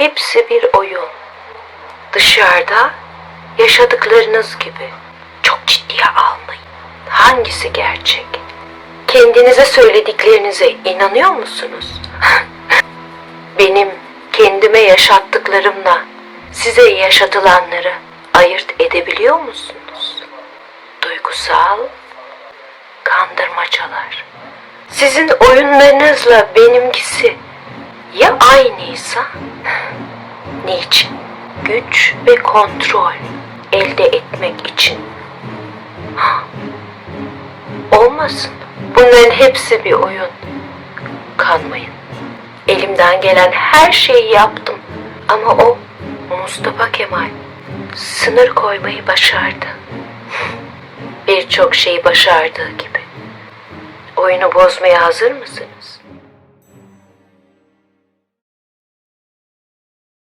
hepsi bir oyun. Dışarıda yaşadıklarınız gibi. Çok ciddiye almayın. Hangisi gerçek? Kendinize söylediklerinize inanıyor musunuz? Benim kendime yaşattıklarımla size yaşatılanları ayırt edebiliyor musunuz? Duygusal kandırmacalar. Sizin oyunlarınızla benimkisi ya aynıysa? Niçin? Güç ve kontrol elde etmek için. Olmasın. Bunların hepsi bir oyun. Kanmayın. Elimden gelen her şeyi yaptım. Ama o Mustafa Kemal sınır koymayı başardı. Birçok şeyi başardığı gibi. Oyunu bozmaya hazır mısın?